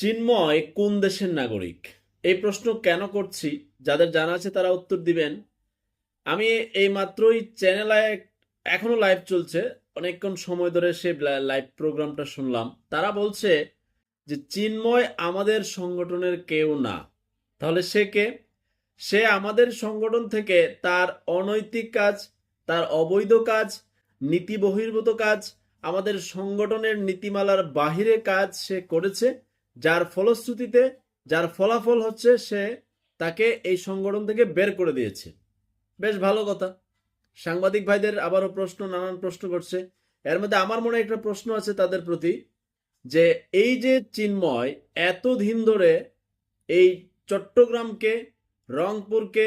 চিন্ময় কোন দেশের নাগরিক? এই প্রশ্ন কেন করছি? যাদের জানা আছে তারা উত্তর দিবেন। আমি এই মাত্রই চ্যানেলে এখনও লাইভ চলছে। অনেকক্ষণ সময় ধরে সে লাইভ প্রোগ্রামটা শুনলাম। তারা বলছে যে, চিন্ময় আমাদের সংগঠনের কেউ না। তাহলে সে কে? সে আমাদের সংগঠন থেকে তার অনৈতিক কাজ, তার অবৈধ কাজ, নীতি বহির্ভূত কাজ, আমাদের সংগঠনের নীতিমালার বাহিরে কাজ সে করেছে। যার ফলশ্রুতিতে, যার ফলাফল হচ্ছে সে তাকে এই সংগঠন থেকে বের করে দিয়েছে। বেশ ভালো কথা। সাংবাদিক ভাইদের আবারও প্রশ্ন, নানান প্রশ্ন করছে। এর মধ্যে আমার মনে একটা প্রশ্ন আছে তাদের প্রতি, যে এই যে চিন্ময় এতদিন ধরে এই চট্টগ্রামকে, রংপুরকে,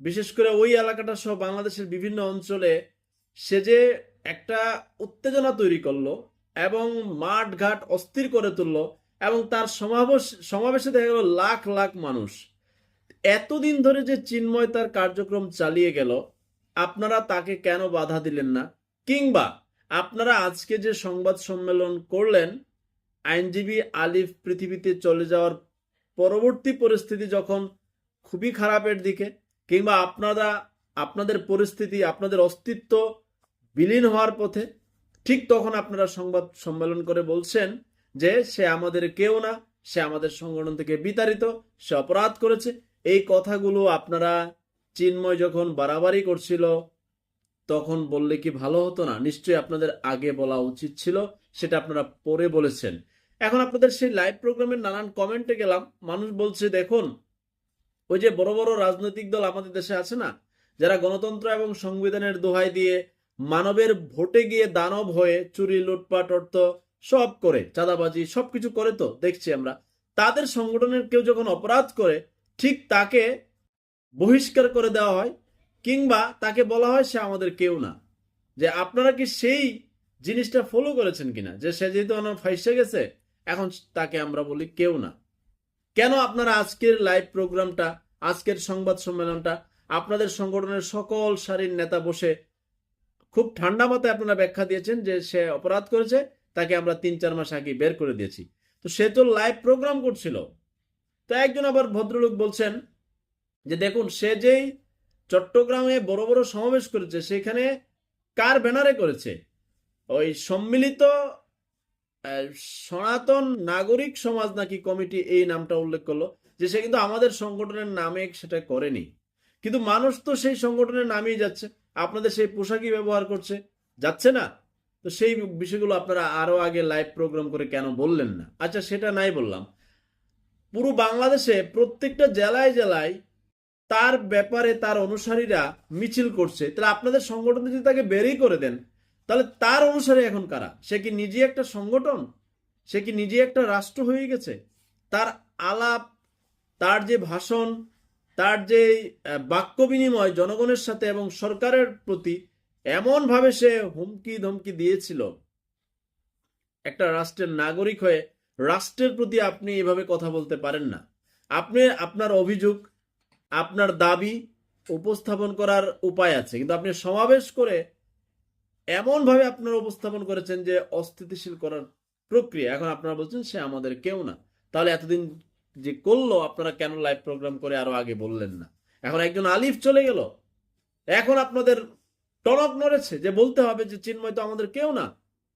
বিশেষ করে ওই এলাকাটা সহ বাংলাদেশের বিভিন্ন অঞ্চলে সে যে একটা উত্তেজনা তৈরি করল এবং মাঠ ঘাট অস্থির করে তুললো এবং তার সমাবেশ, সমাবেশে দেখা গেল লাখ লাখ মানুষ। এতদিন ধরে যে চিন্ময় তার কার্যক্রম চালিয়ে গেল, আপনারা তাকে কেন বাধা দিলেন না? কিংবা আপনারা আজকে যে সংবাদ সম্মেলন করলেন, আইনজীবী আলিফ পৃথিবীতে চলে যাওয়ার পরবর্তী পরিস্থিতি যখন খুবই খারাপের দিকে, কিংবা আপনারা, আপনাদের পরিস্থিতি, আপনাদের অস্তিত্ব বিলীন হওয়ার পথে, ঠিক তখন আপনারা সংবাদ সম্মেলন করে বলছেন যে সে আমাদের কেউ না, সে আমাদের সংগঠন থেকে বিতাড়িত, সে অপরাধ করেছে। এই কথাগুলো আপনারা চিন্ময় যখন বাড়াবাড়ি করছিল, তখন বললে কি ভালো হতো না? নিশ্চয়ই আপনাদের আগে বলা উচিত ছিল, সেটা আপনারা পরে বলেছেন। এখন আপনাদের সেই লাইভ প্রোগ্রামের নানান কমেন্টে গেলাম, মানুষ বলছে, দেখুন, ওই যে বড় বড় রাজনৈতিক দল আমাদের দেশে আছে না, যারা গণতন্ত্র এবং সংবিধানের দোহাই দিয়ে মানবের ভোটে গিয়ে দানব হয়ে চুরি, লুটপাট, অর্থ সব করে, চাঁদাবাজি, সবকিছু করে তো, দেখছি আমরা। তাদের সংগঠনের কেউ যখন অপরাধ করে, ঠিক তাকে বহিষ্কার করে দেওয়া হয়, কিংবা তাকে বলা হয় সে আমাদের কেউ না। যে আপনারা কি সেই জিনিসটা ফলো করেছেন কিনা? যে সে যেহেতু আমার ফাইসে গেছে, এখন তাকে আমরা বলি কেউ না। কেন আপনারা আজকের লাইভ প্রোগ্রামটা আজকের সংবাদ সম্মেলনটা, আপনাদের সংগঠনের সকল সারির নেতা বসে খুব ঠান্ডা মাথায় আপনারা ব্যাখ্যা দিয়েছেন যে সে অপরাধ করেছে তাকে আমরা তিন, চার মাস আগে বের করে দিয়েছি। তো সে তো লাইভ প্রোগ্রাম করছিল। তো একজন আবার ভদ্রলোক বলছেন যে, দেখুন, সে যেই চট্টগ্রামে বড় বড় সমাবেশ করেছে, সেখানে কার ব্যানারে করেছে? ওই সম্মিলিত সনাতন নাগরিক সমাজ নাকি কমিটি এই নামটা উল্লেখ করল, যে সে কিন্তু আমাদের সংগঠনের নামে সেটা করেনি। কিন্তু মানুষ তো সেই সংগঠনের নামেই যাচ্ছে। আপনাদের সেই পোশাকই ব্যবহার করছে। যাচ্ছে না? তো সেই বিষয়গুলো আপনারা আরও আগে লাইভ প্রোগ্রাম করে কেন বললেন না? আচ্ছা সেটা নাই বললাম। পুরো বাংলাদেশে প্রত্যেকটা জেলায় জেলায় তার ব্যাপারে তার অনুসারীরা মিছিল করছে। তাহলে আপনাদের সংগঠন যদি তাকে বেরই করে দেন, তাহলে তার অনুসারী এখন কারা? সে কি নিজে একটা সংগঠন? সে কি নিজে একটা রাষ্ট্র হয়ে গেছে? তার আলাপ, তার যে ভাষণ, তার যে বাক্য বিনিময় জনগণের সাথে এবং সরকারের প্রতি এমনভাবে সে হুমকি ধমকি দিয়েছিল। একটা রাষ্ট্রের নাগরিক হয়ে রাষ্ট্রের প্রতি আপনি এভাবে কথা বলতে পারেন না। আপনি, আপনার অভিযোগ, আপনার দাবি উপস্থাপন করার উপায় আছে। কিন্তু আপনি সমাবেশ করে এমনভাবে আপনার উপস্থাপন করেছেন যে অস্থিতিশীল করার প্রক্রিয়া। এখন আপনারা বলছেন, সে আমাদের কেউ না। তাহলে এতদিন যে করল, আপনারা কেন লাইভ প্রোগ্রাম করে আরও আগে বললেন না? এখন একজন আলিফ চলে গেল। এখন আপনাদের টনক নড়েছে যে বলতে হবে যে চিন্ময় তো আমাদের কেউ না।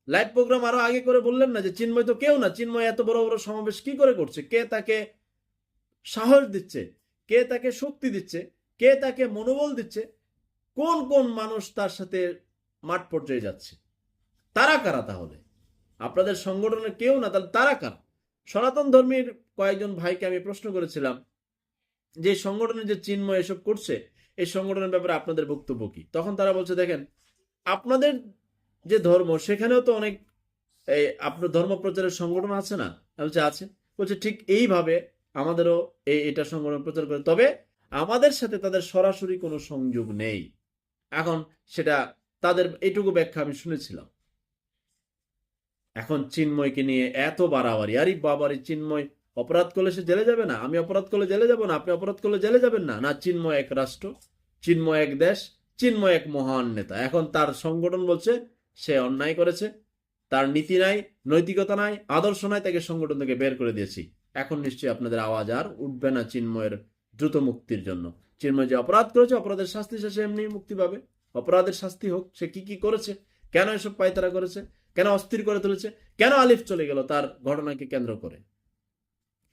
লাইভ প্রোগ্রাম আরও আগে করে বললেন না যে চিন্ময় তো কেউ না। চিন্ময় এত বড় বড় সমাবেশ কি করে করছে? কে তাকে সাহস দিচ্ছে? কে তাকে শক্তি দিচ্ছে? কে তাকে মনোবল দিচ্ছে? কোন কোন মানুষ তার সাথে মাঠ পর্যায়ে যাচ্ছে? তারা কারা তাহলে? আপনাদের সংগঠনের কেউ না, তাহলে তারা কারা? সনাতন ধর্মীর কয়েকজন ভাইকে আমি প্রশ্ন করেছিলাম যে সংগঠনের যে চিন্ময় এসব করছে এই সংগঠনের ব্যাপারে আপনাদের বক্তব্য কি? তখন তারা বলছে, দেখেন, আপনাদের যে ধর্ম, সেখানেও তো অনেক, এই আপনার ধর্ম প্রচারের সংগঠন আছে না? বলছে, আছে। বলছে, ঠিক এইভাবে আমাদেরও এই, এটা সংগঠন প্রচার করে। তবে আমাদের সাথে তাদের সরাসরি কোনো সংযোগ নেই। এখন সেটা তাদের, এটুকু ব্যাখ্যা আমি শুনেছিলাম। এখন চিন্ময়কে নিয়ে এত বাড়াবাড়ি, আরে বাবারি, চিন্ময় অপরাধ করলে সে জেলে যাবে না, আমি অপরাধ করলে জেলে যাব না, আপনি অপরাধ করলে জেলে যাবেন না। না, চিন্ময় এক রাষ্ট্র, চিন্ময় এক দেশ, চিন্ময় এক মহান নেতা। এখন তার সংগঠন বলছে, সে অন্যায় করেছে, তার নীতি নাই, নৈতিকতা নাই, আদর্শ নাই, তাকে সংগঠন থেকে বের করে দিয়েছি। এখন নিশ্চয়ই আপনাদের আওয়াজ আর উঠবে না চিন্ময়ের দ্রুত মুক্তির জন্য। চিন্ময় যে অপরাধ করেছে, অপরাধের শাস্তি শেষে এমনি মুক্তি পাবে। অপরাধের শাস্তি হোক, সে কি কি করেছে, কেন এসব পায়তারা করেছে, কেন অস্থির করে তুলেছে, কেন আলিফ চলে গেল, তার ঘটনাকে কেন্দ্র করে।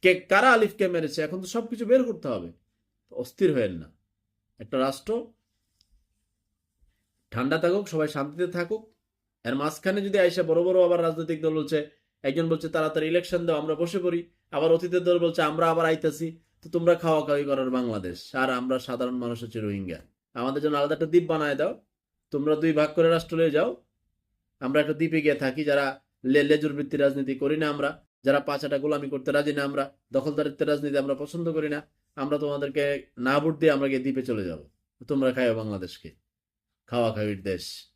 কে, কারা আলিফকে মেরেছে? এখন তো সবকিছু বের করতে হবে। অস্থির হয়েন না। একটা রাষ্ট্র, ঠান্ডা থাকুক, সবাই শান্তিতে থাকুক। এর মাঝখানে যদি আইসা বড় বড় আবার রাজনৈতিক দল বলছে, একজন বলছে তাড়াতাড়ি ইলেকশন দাও, আমরা বসে পড়ি। আবার অতীতের দল বলছে, আমরা আবার আইতাছি। তো তোমরা খাওয়া খাওয়ি করার বাংলাদেশ। আর আমরা সাধারণ মানুষ হচ্ছে রোহিঙ্গা। আমাদের জন্য আলাদা একটা দ্বীপ বানায় দাও। তোমরা দুই ভাগ করে রাষ্ট্র লয়ে যাও। আমরা একটা দ্বীপে গিয়ে থাকি, যারা লেজুর বৃত্তি রাজনীতি করি না আমরা। যারা পাঁচাটা গোলামি করতে রাজি না, আমরা দখলদারিত্বের রাজনীতি আমরা পছন্দ করি না, আমরা তোমাদেরকে না ভোট দিয়ে আমরা গিয়ে দ্বীপে চলে যাব। তোমরা খাইও বাংলাদেশকে। খাওয়া খাওয়ির দেশ।